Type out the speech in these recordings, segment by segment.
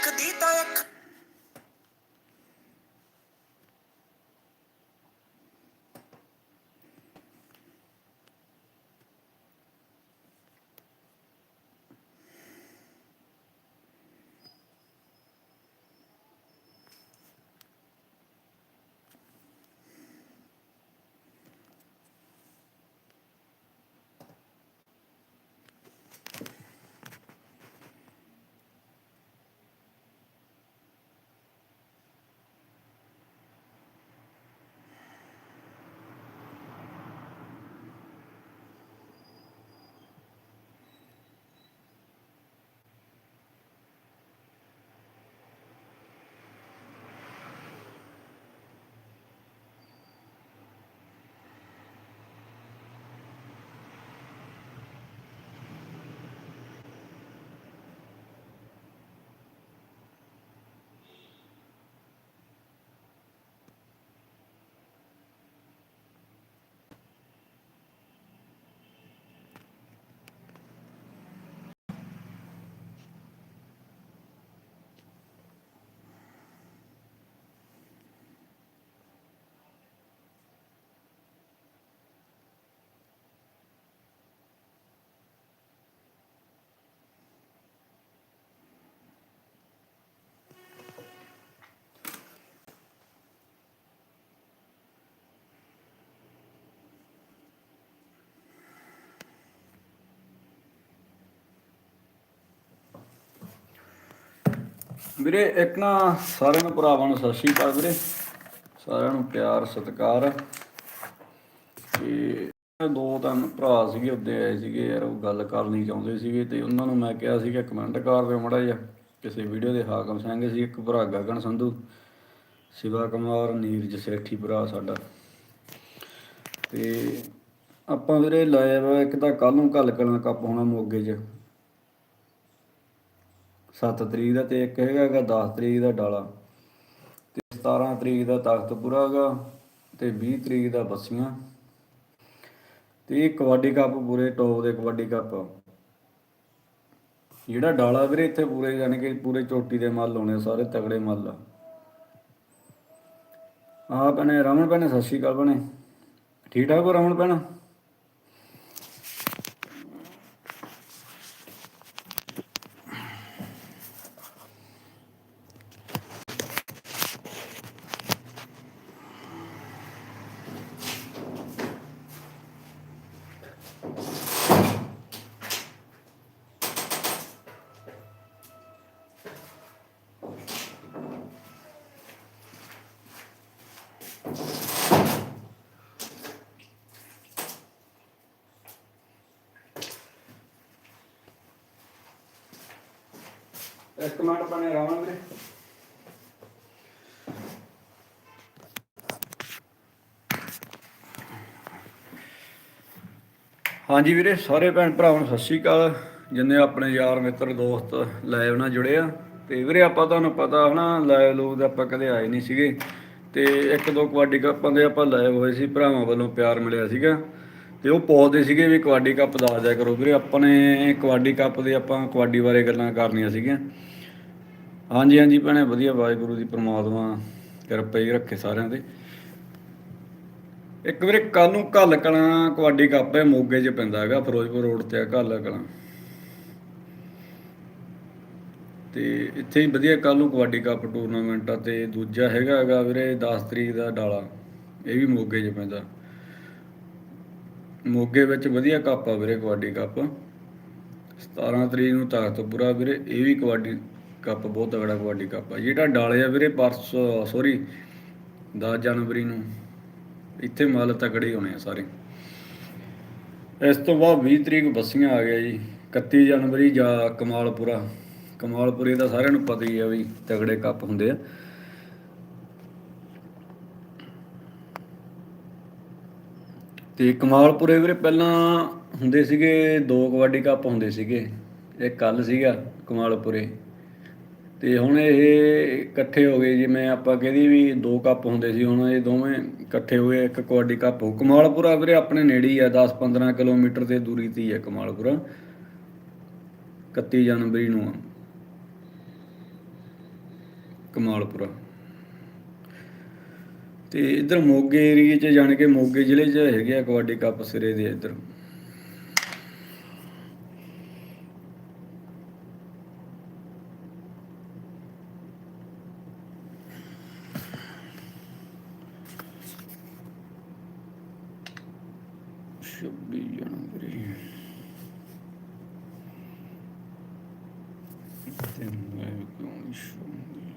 ਇੱਕ ਦੀ ਤਾਂ ਅੱਖ ਵੀਰੇ, ਇੱਕ ਨਾ ਸਾਰਿਆਂ ਨੂੰ ਭਰਾਵਾਂ ਨੂੰ ਸਤਿ ਸ਼੍ਰੀ ਅਕਾਲ ਵੀਰੇ। ਸਾਰਿਆਂ ਨੂੰ ਪਿਆਰ, ਸਤਿਕਾਰ। ਤੇ ਦੋ ਤਿੰਨ ਭਰਾ ਸੀਗੇ ਉੱਤੇ ਆਏ ਸੀਗੇ, ਯਾਰ ਉਹ ਗੱਲ ਕਰਨੀ ਚਾਹੁੰਦੇ ਸੀਗੇ ਤੇ ਉਹਨਾਂ ਨੂੰ ਮੈਂ ਕਿਹਾ ਸੀਗਾ ਕਮੈਂਟ ਕਰ ਦਿਓ ਮੜਾ ਜਿਹਾ। ਕਿਸੇ ਵੀਡੀਓ ਦੇ ਹਾਕਮ ਸਿੰਘ ਸੀ, ਇੱਕ ਭਰਾ ਗਗਨ ਸੰਧੂ, ਸਿਵਾ ਕੁਮਾਰ, ਨੀਰਜ ਸੇਠੀ ਭਰਾ ਸਾਡਾ। ਤੇ ਆਪਾਂ ਵੀਰੇ ਲਾਇਆ ਵਾ, ਇੱਕ ਤਾਂ ਕੱਲ ਨੂੰ ਘੱਲ ਕਲਾਂ ਕੱਪ ਹੋਣਾ ਮੋਗੇ 'ਚ। 7 ਤਰੀਕ ਦਾ ਤੇ ਇੱਕ ਹੈਗਾ ਗਾ 10 ਤਰੀਕ ਦਾ ਡਾਲਾ। ਤੇ 17 ਤਰੀਕ ਦਾ ਤਖਤਪੁਰਾ ਗਾ ਤੇ 20 ਤਰੀਕ ਦਾ ਬੱਸੀਆਂ। ਤੇ ਇਹ ਕਬੱਡੀ ਕੱਪ ਪੂਰੇ ਟੌਪ ਦੇ ਕਬੱਡੀ ਕੱਪ। ਜਿਹੜਾ ਡਾਲਾ ਵੀਰੇ ਇੱਥੇ ਪੂਰੇ ਯਾਨੀ ਕਿ ਪੂਰੇ ਚੋਟੀ ਦੇ ਮੱਲ ਹੋਣੇ, ਸਾਰੇ ਤਗੜੇ ਮੱਲ। ਆ ਆ ਭੈਣੇ ਰਮਨ ਭੈਣੇ, ਸਤਿ ਸ਼੍ਰੀ ਅਕਾਲ ਭੈਣੇ। ਠੀਕ ਠਾਕ ਹੋ ਰਮਨ ਭੈਣ? ਇੱਕ ਮਿੰਟ ਭੈਣੇ ਰਮਨ ਵੀਰੇ। ਹਾਂਜੀ ਵੀਰੇ, ਸਾਰੇ ਭੈਣ ਭਰਾਵਾਂ ਨੂੰ ਸਤਿ ਸ਼੍ਰੀ ਅਕਾਲ। ਜਿੰਨੇ ਆਪਣੇ ਯਾਰ, ਮਿੱਤਰ, ਦੋਸਤ ਲਾਈਵ ਨਾਲ ਜੁੜੇ ਆ। ਤੇ ਵੀਰੇ, ਆਪਾਂ ਤੁਹਾਨੂੰ ਪਤਾ ਹਨਾ, ਲਾਈਵ ਲੋਕ ਦੇ ਆਪਾਂ ਕਦੇ ਆਏ ਨਹੀਂ ਸੀਗੇ। ਤੇ ਇੱਕ ਦੋ ਕਬੱਡੀ ਕੱਪਾਂ ਦੇ ਆਪਾਂ ਲਾਈਵ ਹੋਏ ਸੀ, ਭਰਾਵਾਂ ਵੱਲੋਂ ਪਿਆਰ ਮਿਲਿਆ ਸੀਗਾ। ਤੇ ਉਹ ਪੁੱਛਦੇ ਸੀਗੇ ਵੀ ਕਬੱਡੀ ਕੱਪ ਦੱਸ ਦਿਆ ਕਰੋ। ਵੀਰੇ ਆਪਾਂ ਨੇ ਕਬੱਡੀ ਕੱਪ ਦੇ ਆਪਾਂ ਕਬੱਡੀ ਬਾਰੇ ਗੱਲਾਂ ਕਰਨੀਆਂ ਸੀਗੀਆਂ। ਹਾਂਜੀ ਹਾਂਜੀ ਭੈਣੇ, ਵਧੀਆ, ਵਾਹਿਗੁਰੂ ਦੀ ਪ੍ਰਮਾਤਮਾ ਕਿਰਪਾ ਹੀ ਰੱਖੇ ਸਾਰਿਆਂ ਤੇ ਇੱਕ ਵੀਰੇ ਕੱਲ ਨੂੰ ਘੱਲ ਕਲਾਂ ਕਬੱਡੀ ਕੱਪ ਹੈ, ਮੋਗੇ 'ਚ ਪੈਂਦਾ ਹੈਗਾ, ਫਿਰੋਜ਼ਪੁਰ ਰੋਡ ਤੇ ਆ, ਘੱਲ ਕਲਾਂ। ਤੇ ਇੱਥੇ ਹੀ ਵਧੀਆ ਕੱਲ ਨੂੰ ਕਬੱਡੀ ਕੱਪ ਟੂਰਨਾਮੈਂਟ ਆ ਤੇ ਦੂਜਾ ਹੈਗਾ ਹੈਗਾ ਵੀਰੇ 10 ਤਰੀਕ ਦਾ ਡਾਲਾ। ਇਹ ਵੀ ਮੋਗੇ 'ਚ ਪੈਂਦਾ। ਮੋਗੇ ਵਿੱਚ ਵਧੀਆ ਕੱਪ ਆ ਵੀਰੇ, ਕਬੱਡੀ ਕੱਪ। 17 ਤਰੀਕ ਨੂੰ ਤਖਤਪੁਰਾ ਵੀਰੇ, ਇਹ ਵੀ ਕਬੱਡੀ ਕੱਪ, ਬਹੁਤ ਤਗੜਾ ਕਬੱਡੀ ਕੱਪ ਆ। ਜਿਹੜਾ ਡਾਲੇ ਆ ਵੀਰੇ ਪਰਸੋਂ ਸੌਰੀ 10 ਜਨਵਰੀ ਨੂੰ। ਇੱਥੇ ਮੱਲ ਤਕੜੇ ਹੋਣੇ ਆ ਸਾਰੇ। ਇਸ ਤੋਂ ਬਾਅਦ 20 ਤਰੀਕ ਬੱਸੀਆਂ ਆ ਗਿਆ ਜੀ 31 ਜਨਵਰੀ ਜਾ ਕਮਾਲਪੁਰਾ। ਕਮਾਲਪੁਰੇ ਦਾ ਸਾਰਿਆਂ ਨੂੰ ਪਤਾ ਹੀ ਆ ਵੀ ਤਗੜੇ ਕੱਪ ਹੁੰਦੇ ਆ। ਤੇ ਕਮਾਲਪੁਰੇ ਵੀਰੇ ਪਹਿਲਾਂ ਹੁੰਦੇ ਸੀਗੇ ਦੋ ਕਬੱਡੀ ਕੱਪ ਹੁੰਦੇ ਸੀਗੇ। ਇਹ ਕੱਲ ਸੀਗਾ ਕਮਾਲਪੁਰੇ। ਤੇ ਹੁਣ ਇਹ ਇਕੱਠੇ ਹੋ ਗਏ ਜਿਵੇਂ ਆਪਾਂ ਕਹਦੀ ਵੀ ਦੋ ਕੱਪ ਹੁੰਦੇ ਸੀ, ਹੁਣ ਇਹ ਦੋਵੇਂ ਇਕੱਠੇ ਹੋਏ, ਇੱਕ ਕਬੱਡੀ ਕੱਪ ਹੋ ਕਮਾਲਪੁਰਾ ਵੀਰੇ ਆਪਣੇ ਨੇੜੇ ਹੀ ਆ 10-15 ਕਿਲੋਮੀਟਰ ਦੇ ਦੂਰੀ ਤੇ ਹੀ ਹੈ ਕਮਾਲਪੁਰਾ। 31 ਜਨਵਰੀ ਨੂੰ ਆ। ਕਮਾਲਪੁਰਾ। ਤੇ ਇਧਰ ਮੋਗੇ ਏਰੀਏ 'ਚ ਜਾਣ ਕੇ ਮੋਗੇ ਜ਼ਿਲ੍ਹੇ 'ਚ ਹੈਗੇ ਆ, ਕਬੱਡੀ ਕੱਪ ਸਿਰੇ ਦੇ ਇਧਰ ਛੱਬੀ ਜਨਵਰੀ ਤੇ ਮੈਂ ਕਿਉਂ ਨਹੀਂ ਸ਼ੌਂਦੀ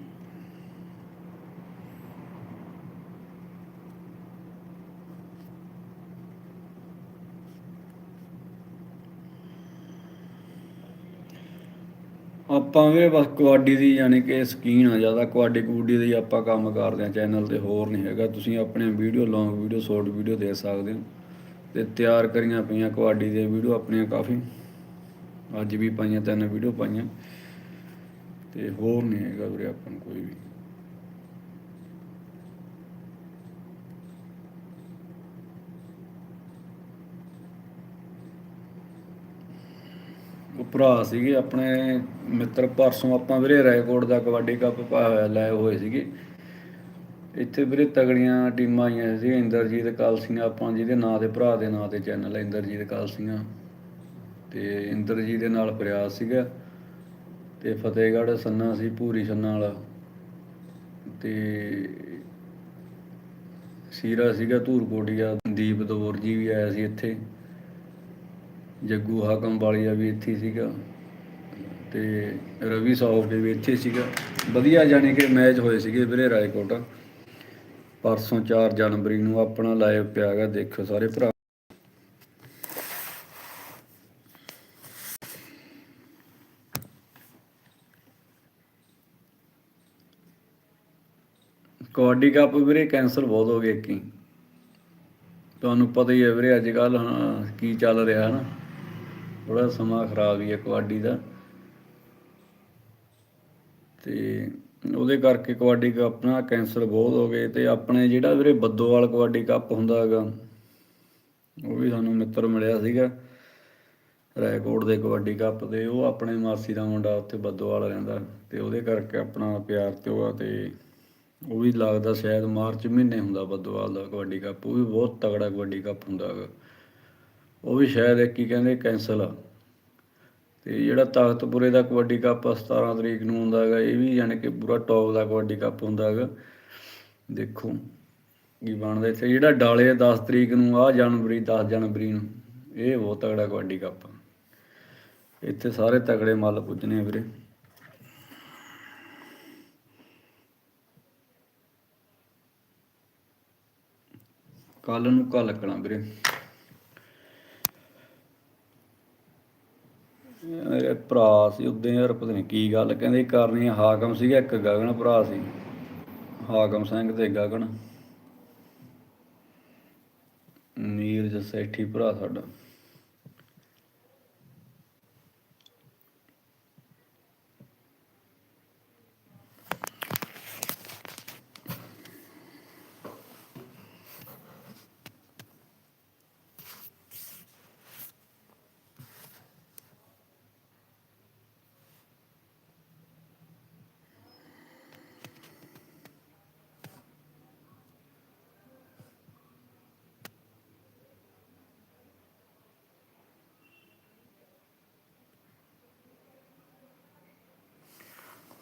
ਆਪਾਂ ਵੀ ਬਸ ਕਬੱਡੀ ਦੀ ਯਾਨੀ ਕਿ ਸਕੀਨ ਆ ਜ਼ਿਆਦਾ, ਕਬੱਡੀ ਕਬੱਡੀ ਦੀ ਆਪਾਂ ਕੰਮ ਕਰਦੇ ਆ ਚੈਨਲ ਤੇ ਹੋਰ ਨਹੀਂ ਹੈਗਾ। ਤੁਸੀਂ ਆਪਣੇ video long video short video ਦੇ ਸਕਦੇ ਹੋ। ਤੇ ਤਿਆਰ ਕਰੀਆਂ ਪਈਆਂ ਕਬੱਡੀ ਦੇ ਵੀਡੀਓ ਆਪਣੀਆਂ ਕਾਫੀ। ਅੱਜ ਵੀ ਪਾਈਆਂ, ਤਿੰਨ ਵੀਡੀਓ ਪਾਈਆਂ। ਤੇ ਹੋਰ ਨਹੀਂ ਹੈਗਾ ਵੀਰੇ ਆਪਾਂ ਕੋਈ ਵੀ। ਭਰਾ ਸੀਗੇ, ਆਪਣੇ ਮਿੱਤਰ ਪਰਸੋਂ ਆਪਾਂ ਵੀਰੇ ਰੈਕੋਰਡ ਦਾ ਕਬੱਡੀ ਕੱਪ ਪਾਇਆ ਹੋਇਆ ਲੈ ਹੋਏ ਸੀਗੇ। ਇੱਥੇ ਵੀਰੇ ਤਗੜੀਆਂ ਟੀਮਾਂ ਆਈਆਂ ਸੀ ਇੰਦਰਜੀਤ ਕਾਲਸੀਆਂ, ਆਪਾਂ ਜਿਹਦੇ ਨਾਂ ਦੇ ਭਰਾ ਦੇ ਨਾਂ ਤੇ ਚੈਨਲ ਹੈ ਇੰਦਰਜੀਤ ਕਾਲਸੀਆਂ। ਤੇ ਇੰਦਰਜੀਤ ਦੇ ਨਾਲ ਫਰਿਆਦ ਸੀਗਾ, ਤੇ ਫਤਿਹਗੜ੍ਹ ਸੰਨਾ ਸੀ ਪੂਰੀ ਸੰਨਾ ਵਾਲਾ। ਤੇ ਸੀਰਾ ਸੀਗਾ, ਧੂਰਕੋਟੀਆ, ਦੀਪ ਦੌਰ ਜੀ ਵੀ ਆਇਆ ਸੀ ਇੱਥੇ। ਜੱਗੂ ਹਾਕਮ ਵਾਲੀਆ ਵੀ ਇੱਥੇ ਸੀਗਾ ਤੇ ਰਵੀ ਸਾਹਬ ਦੇ ਵੀ ਇੱਥੇ ਸੀਗਾ। ਵਧੀਆ ਜਾਣੀ ਕਿ ਮੈਚ ਹੋਏ ਸੀਗੇ ਵੀਰੇ ਰਾਏਕੋਟ। ਪਰਸੋਂ 4 ਜਨਵਰੀ ਨੂੰ ਆਪਣਾ ਲਾਈਵ ਪਿਆਗਾ ਦੇਖੋ ਸਾਰੇ ਭਰਾ। ਕਬੱਡੀ ਕੱਪ ਵੀਰੇ ਕੈਂਸਲ ਬਹੁਤ ਹੋ ਗਏ ਕੀ ਤੁਹਾਨੂੰ ਪਤਾ ਹੀ ਹੈ ਵੀਰੇ ਅੱਜ ਕੱਲ ਕੀ ਚੱਲ ਰਿਹਾ ਨਾ। ਥੋੜਾ ਸਮਾਂ ਖਰਾਬ ਹੀ ਹੈ ਕਬੱਡੀ ਦਾ। ਤੇ ਉਹਦੇ ਕਰਕੇ ਕਬੱਡੀ ਕੱਪ ਨਾ ਕੈਂਸਲ ਬਹੁਤ ਹੋ ਗਏ ਤੇ ਆਪਣੇ ਜਿਹੜਾ ਵੀਰੇ ਬੱਦੋਵਾਲ ਕਬੱਡੀ ਕੱਪ ਹੁੰਦਾ ਹੈਗਾ, ਉਹ ਵੀ ਸਾਨੂੰ ਮਿੱਤਰ ਮਿਲਿਆ ਸੀਗਾ ਰੈਕੋਰਡ ਦੇ ਕਬੱਡੀ ਕੱਪ ਦੇ ਉਹ ਆਪਣੇ ਮਾਸੀ ਦਾ ਮੁੰਡਾ ਉੱਥੇ ਬੱਦੋਵਾਲ ਰਹਿੰਦਾ ਤੇ ਉਹਦੇ ਕਰਕੇ ਆਪਣਾ ਪਿਆਰ ਤੇ ਉਹ ਆ ਤੇ ਉਹ ਵੀ ਲੱਗਦਾ ਸ਼ਾਇਦ ਮਾਰਚ ਮਹੀਨੇ ਹੁੰਦਾ ਬੱਦੋਵਾਲ ਦਾ ਕਬੱਡੀ ਕੱਪ, ਉਹ ਵੀ ਬਹੁਤ ਤਗੜਾ ਕਬੱਡੀ ਕੱਪ ਹੁੰਦਾ ਹੈਗਾ। ਉਹ ਵੀ ਸ਼ਾਇਦ ਇੱਕ ਹੀ ਕਹਿੰਦੇ ਕੈਂਸਲ ਆ ਤੇ ਜਿਹੜਾ ਤਾਕਤਪੁਰੇ ਦਾ ਕਬੱਡੀ ਕੱਪ 17 ਤਰੀਕ ਨੂੰ ਹੁੰਦਾ ਹੈਗਾ ਇਹ ਵੀ ਯਾਨੀ ਕਿ ਪੂਰਾ ਟੌਪ ਦਾ ਕਬੱਡੀ ਕੱਪ ਹੁੰਦਾ ਹੈਗਾ ਦੇਖੋ ਕੀ ਬਣਦਾ ਇੱਥੇ ਜਿਹੜਾ ਡਾਲੇ ਆ 10 ਤਰੀਕ ਨੂੰ ਆ ਜਨਵਰੀ 10 ਜਨਵਰੀ ਨੂੰ ਇਹ ਬਹੁਤ ਤਗੜਾ ਕਬੱਡੀ ਕੱਪ ਆ। ਇੱਥੇ ਸਾਰੇ ਤਗੜੇ ਮੱਲ ਪੁੱਜਣੇ ਆ ਵੀਰੇ ਕੱਲ ਨੂੰ ਕੱਲ ਲੱਗਣਾ ਵੀਰੇ ਇਹ ਭਰਾ ਸੀ, ਉਦੋਂ ਯਾਰ ਪਤਾ ਨਹੀਂ ਕੀ ਗੱਲ, ਕਹਿੰਦੇ ਕਰਨੀ ਹਾਕਮ ਸੀਗਾ, ਇੱਕ ਗਗਨ ਭਰਾ ਸੀ। ਹਾਕਮ ਸਿੰਘ ਤੇ ਗਗਨ। ਨੀਰਜ ਸੈਠੀ ਭਰਾ ਸਾਡਾ।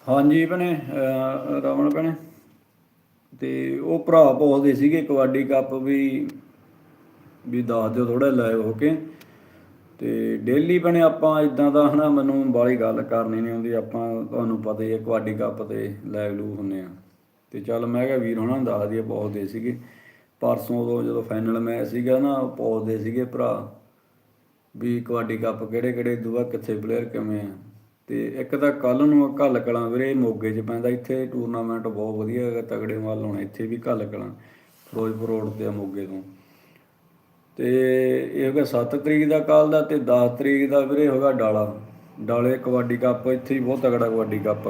ਹਾਂਜੀ ਭੈਣੇ, ਅਹ, ਰਮਨ ਭੈਣੇ। ਤੇ ਉਹ ਭਰਾ ਪਹੁੰਚਦੇ ਸੀਗੇ ਕਬੱਡੀ ਕੱਪ ਵੀ ਵੀ ਦੱਸ ਦਿਓ ਥੋੜਾ ਲਾਈਵ ਹੋ ਕੇ। ਤੇ ਡੇਲੀ ਬਣੇ ਆਪਾਂ ਇਦਾਂ ਦਾ ਹਨਾ, ਮੈਨੂੰ ਬਾਲੀ ਗੱਲ ਕਰਨੀ ਨਹੀਂ ਆਉਂਦੀ, ਆਪਾਂ ਤੁਹਾਨੂੰ ਪਤਾ ਹੀ ਹੈ ਕਬੱਡੀ ਕੱਪ ਤੇ ਲਾਈਵ ਲੂ ਹੁੰਨੇ ਆ। ਤੇ ਚੱਲ ਮੈਂ ਕਿਹਾ ਵੀਰ ਹੁਣਾਂ ਨੂੰ ਦੱਸ ਦਈਏ ਪੁੱਛਦੇ ਸੀਗੇ। ਪਰਸੋਂ ਉਦੋਂ ਜਦੋਂ ਫਾਈਨਲ ਮੈਚ ਸੀਗਾ ਨਾ, ਉਹ ਪੁੱਛਦੇ ਸੀਗੇ ਭਰਾ। ਵੀ ਕਬੱਡੀ ਕੱਪ ਕਿਹੜੇ ਕਿਹੜੇ ਦੂਆ ਕਿੱਥੇ ਪਲੇਅਰ ਕਿਵੇਂ ਆ। ਤੇ ਇੱਕ ਤਾਂ ਕੱਲ ਨੂੰ ਘੱਲ ਕਲਾਂ ਵੀਰੇ, ਮੋਗੇ 'ਚ ਪੈਂਦਾ, ਇੱਥੇ ਟੂਰਨਾਮੈਂਟ ਬਹੁਤ ਵਧੀਆ ਹੈਗਾ, ਤਗੜੇ ਮਾਲ ਹੋਣੇ, ਇੱਥੇ ਵੀ ਘੱਲ ਕਲਾਂ, ਫਿਰੋਜ਼ਪੁਰ ਰੋਡ ਤੇ ਆ ਮੋਗੇ ਤੋਂ। ਤੇ ਇਹ ਹੈਗਾ 7 ਤਰੀਕ ਦਾ ਕੱਲ ਦਾ ਤੇ 10 ਤਰੀਕ ਦਾ ਵੀਰੇ ਹੋਗਾ ਡਾਲਾ। ਡਾਲੇ ਕਬੱਡੀ ਕੱਪ, ਇੱਥੇ ਹੀ ਬਹੁਤ ਤਗੜਾ ਕਬੱਡੀ ਕੱਪ।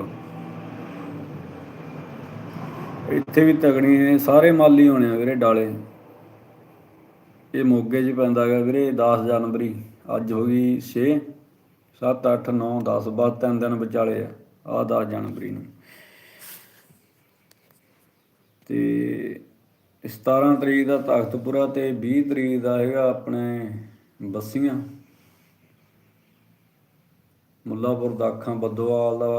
ਇੱਥੇ ਵੀ ਤਗੜੀ ਨੇ, ਸਾਰੇ ਮਾਲੀ ਹੋਣੇ ਆ ਵੀਰੇ ਡਾਲੇ। ਇਹ ਮੋਗੇ 'ਚ ਪੈਂਦਾ ਹੈਗਾ ਵੀਰੇ 10 ਜਨਵਰੀ, ਅੱਜ ਹੋ ਗਈ 6 7 8 9 10 ਬਸ ਤਿੰਨ ਦਿਨ ਵਿਚਾਲੇ ਆ ਆ 10 ਜਨਵਰੀ ਨੂੰ। ਤੇ 17 ਤਰੀਕ ਦਾ ਤਖਤਪੁਰਾ ਤੇ 20 ਤਰੀਕ ਦਾ ਹੈਗਾ ਆਪਣੇ ਬੱਸੀਆਂ। ਮੁੱਲਾਪੁਰ ਦਾਖਾਂ ਬੱਦੋਵਾਲ ਦਾ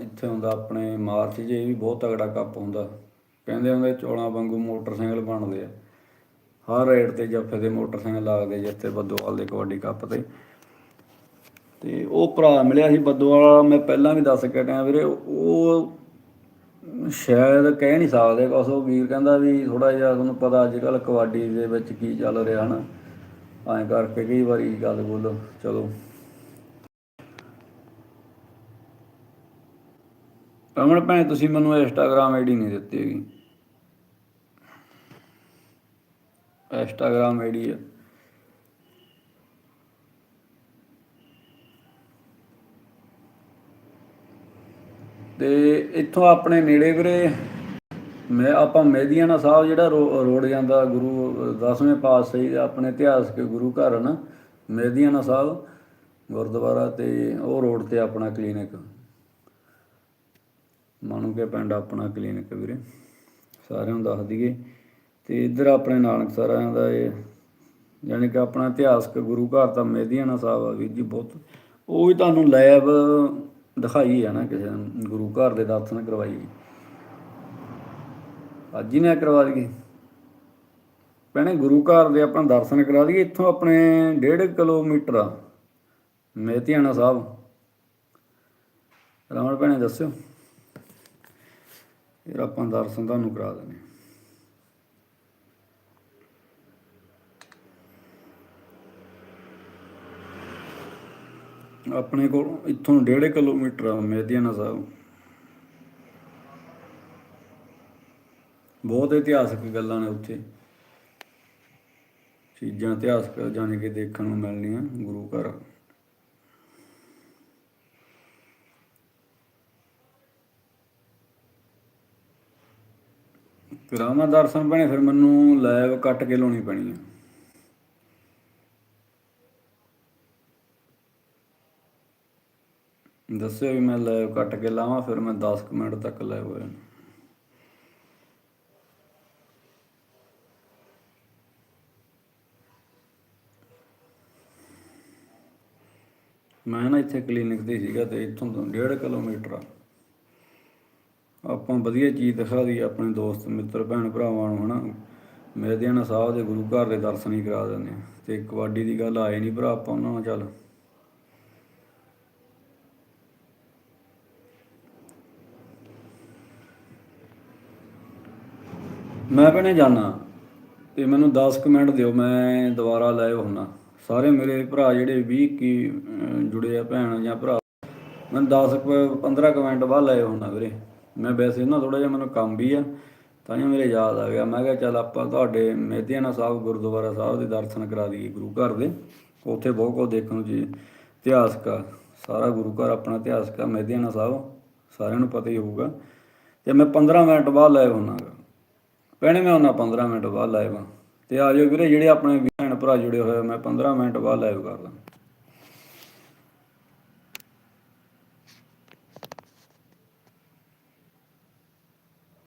ਇੱਥੇ ਹੁੰਦਾ ਆਪਣੇ ਮਾਰਚ ਜੇ ਵੀ ਬਹੁਤ ਤਗੜਾ ਕੱਪ ਹੁੰਦਾ। ਕਹਿੰਦੇ ਹੁੰਦੇ ਚੋਲਾਂ ਵਾਂਗੂ ਮੋਟਰਸਾਈਕਲ ਬਣਦੇ ਆ। ਹਰ ਰੇਟ ਤੇ ਜੱਫੇ ਦੇ ਮੋਟਰਸਾਈਕਲ ਲੱਗਦੇ ਜਿੱਥੇ ਬੱਦੋਵਾਲ ਦੇ ਕਬੱਡੀ ਕੱਪ ਤੇ। ਤੇ ਉਹ ਭਰਾ ਮਿਲਿਆ ਸੀ ਬੱਦੋਵਾਲ ਮੈਂ ਪਹਿਲਾਂ ਵੀ ਦੱਸ ਕੇ ਟਿਆ ਵੀਰੇ, ਉਹ ਸ਼ਾਇਦ ਕਹਿ ਨਹੀਂ ਸਕਦੇ ਕੁਛ ਉਹ ਵੀਰ ਕਹਿੰਦਾ ਵੀ ਥੋੜਾ ਜਿਹਾ ਤੁਹਾਨੂੰ ਪਤਾ ਅੱਜ ਕੱਲ ਕਬੱਡੀ ਦੇ ਵਿੱਚ ਕੀ ਚੱਲ ਰਿਹਾ ਹਨ। ਐਂ ਕਰਕੇ ਕਈ ਵਾਰੀ ਗੱਲ ਬੋਲੋ ਚਲੋ। ਰਮਣ ਭੈਣ, ਤੁਸੀਂ ਮੈਨੂੰ ਇੰਸਟਾਗ੍ਰam ਆਈਡੀ ਨਹੀਂ ਦਿੱਤੀ ਹੈਗੀ। ਇੰਸਟਾਗ੍ਰam ਆਈਡੀ ਹੈ ਤੇ ਇੱਥੋਂ ਆਪਣੇ ਨੇੜੇ ਵੀਰੇ, ਮੈਂ, ਆਪਾਂ ਮਹਿਦੀਆਣਾ ਸਾਹਿਬ ਜਿਹੜਾ ਰੋ- ਰੋਡ ਜਾਂਦਾ, ਗੁਰੂ, ਦਸਵੇਂ ਪਾਤਸ਼ਾਹੀ ਦੇ ਆਪਣੇ ਇਤਿਹਾਸਕ ਗੁਰੂ ਘਰ ਹਨ ਮਹਿਦੀਆਣਾ ਸਾਹਿਬ ਗੁਰਦੁਆਰਾ ਤੇ ਉਹ ਰੋਡ ਤੇ ਆਪਣਾ ਕਲੀਨਿਕ। ਮਾਨੂੰ ਕੇ ਪਿੰਡ ਆਪਣਾ ਕਲੀਨਿਕ ਵੀਰੇ, ਸਾਰਿਆਂ ਨੂੰ ਦੱਸ ਦਈਏ। ਤੇ ਇੱਧਰ ਆਪਣੇ ਨਾਨਕ ਸਾਰਿਆਂ ਦਾ ਇਹ ਯਾਨੀ ਕਿ ਆਪਣਾ ਇਤਿਹਾਸਕ ਗੁਰੂ ਘਰ ਤਾਂ ਮਹਿਦੀਆਣਾ ਸਾਹਿਬ ਆ ਵੀਰ ਜੀ ਬਹੁਤ। ਉਹ ਵੀ ਤੁਹਾਨੂੰ ਲੈਬ ਦਿਖਾਈ ਹੈ ਨਾ ਕਿਸੇ ਨੂੰ, ਗੁਰੂ ਘਰ ਦੇ ਦਰਸ਼ਨ ਕਰਵਾਈ। ਅੱਜ ਹੀ ਨਾ ਕਰਵਾ ਦਈਏ ਭੈਣੇ, ਗੁਰੂ ਘਰ ਦੇ ਆਪਾਂ ਦਰਸ਼ਨ ਕਰਾ ਦਈਏ ਇੱਥੋਂ ਆਪਣੇ 1.5 ਕਿਲੋਮੀਟਰ ਆ, ਮਹਿਤੀਆਣਾ ਸਾਹਿਬ। ਰਮਣ ਭੈਣੇ, ਦੱਸਿਓ। ਫਿਰ ਆਪਾਂ ਦਰਸ਼ਨ ਤੁਹਾਨੂੰ ਕਰਾ ਦਿੰਦੇ ਆਪਣੇ ਕੋਲ ਇੱਥੋਂ 1.5 ਕਿਲੋਮੀਟਰ ਆ ਮਹਿਦੀਆਣਾ ਸਾਹਿਬ। ਬਹੁਤ ਇਤਿਹਾਸਕ ਗੱਲਾਂ ਨੇ ਉੱਥੇ। ਚੀਜ਼ਾਂ ਇਤਿਹਾਸਕ ਜਾਣ ਕੇ ਦੇਖਣ ਨੂੰ ਮਿਲਣੀਆਂ ਗੁਰੂ ਘਰ। ਕਰਾਵਾਂ ਦਰਸ਼ਨ ਬਣੇ ਫਿਰ ਮੈਨੂੰ ਲਾਈਵ ਕੱਟ ਕੇ ਲਾਉਣੀ ਪੈਣੀ ਆ। ਦੱਸਿਓ ਵੀ ਮੈਂ ਲਾਈਵ ਕੱਟ ਕੇ ਲਾਵਾਂ, ਫਿਰ ਮੈਂ 10 ਮਿੰਟ ਤੱਕ ਲਾਈਵ ਹੋ ਜਾਣਾ। ਮੈਂ ਨਾ ਇੱਥੇ ਕਲੀਨਿਕ ਤੇ ਸੀਗਾ ਤੇ ਇੱਥੋਂ ਤੋਂ 1.5 ਕਿਲੋਮੀਟਰ ਆ। ਆਪਾਂ ਵਧੀਆ ਚੀਜ਼ ਦਿਖਾ ਦੀ ਆਪਣੇ ਦੋਸਤ, ਮਿੱਤਰ, ਭੈਣ ਭਰਾਵਾਂ ਨੂੰ, ਹਨਾ? ਮੇਰਦਿਆਣਾ ਸਾਹਿਬ ਦੇ ਗੁਰੂ ਘਰ ਦੇ ਦਰਸ਼ਨ ਹੀ ਕਰਾ ਦਿੰਦੇ ਆ। ਤੇ ਕਬੱਡੀ ਦੀ ਗੱਲ ਆਏ ਨਹੀਂ ਭਰਾ ਆਪਾਂ ਉਹਨਾਂ ਨਾਲ, ਚੱਲ। ਮੈਂ ਭੈਣੇ ਜਾਣਾ। ਤੇ ਮੈਨੂੰ 10 ਕੁ ਮਿੰਟ ਦਿਓ, ਮੈਂ ਦੁਬਾਰਾ ਲਾਈਵ ਹੁਣਾ ਸਾਰੇ ਮੇਰੇ ਭਰਾ ਜਿਹੜੇ 20 ਕੀ ਜੁੜੇ ਆ ਭੈਣ ਜਾਂ ਭਰਾ ਮੈਂ 10 ਕੁ 15 ਕੁ ਮਿੰਟ ਬਾਅਦ ਲਾਈਵ ਹੁਣਾ ਵੀਰੇ। ਮੈਂ ਵੈਸੇ ਨਾ ਥੋੜਾ ਜਿਹਾ ਮੈਨੂੰ ਕੰਮ ਵੀ ਆ ਤਾਂ ਹੀ ਮੇਰੇ ਯਾਦ ਆ ਗਿਆ। ਮੈਂ ਕਿਹਾ ਚੱਲ ਆਪਾਂ ਤੁਹਾਡੇ ਮਹਿਦੀਆਣਾ ਸਾਹਿਬ, ਗੁਰਦੁਆਰਾ ਸਾਹਿਬ ਦੇ ਦਰਸ਼ਨ ਕਰਾ ਦਈਏ ਗੁਰੂ ਘਰ ਦੇ। ਉੱਥੇ ਬਹੁਤ ਕੁਝ ਦੇਖਣ ਨੂੰ ਜੀ ਇਤਿਹਾਸਕ ਆ ਸਾਰਾ ਗੁਰੂ ਘਰ ਆਪਣਾ ਇਤਿਹਾਸਕ ਆ ਮਹਿਦੀਆਣਾ ਸਾਹਿਬ, ਸਾਰਿਆਂ ਨੂੰ ਪਤਾ ਹੀ ਹੋਊਗਾ। ਤੇ ਮੈਂ 15 ਮਿੰਟ ਬਾਅਦ ਲਾਈਵ ਹੁਣਾਗਾ ਭੈਣੇ ਮੈਂ ਉਹਨਾਂ 15 ਮਿੰਟ ਬਾਅਦ ਲਾਈਵ ਆ। ਤੇ ਆ ਜਾਓ ਵੀਰੇ ਜਿਹੜੇ ਆਪਣੇ ਭੈਣ ਭਰਾ ਜੁੜੇ ਹੋਏ ਆ, ਮੈਂ 15 ਮਿੰਟ ਬਾਅਦ ਲਾਈਵ ਕਰਦਾ।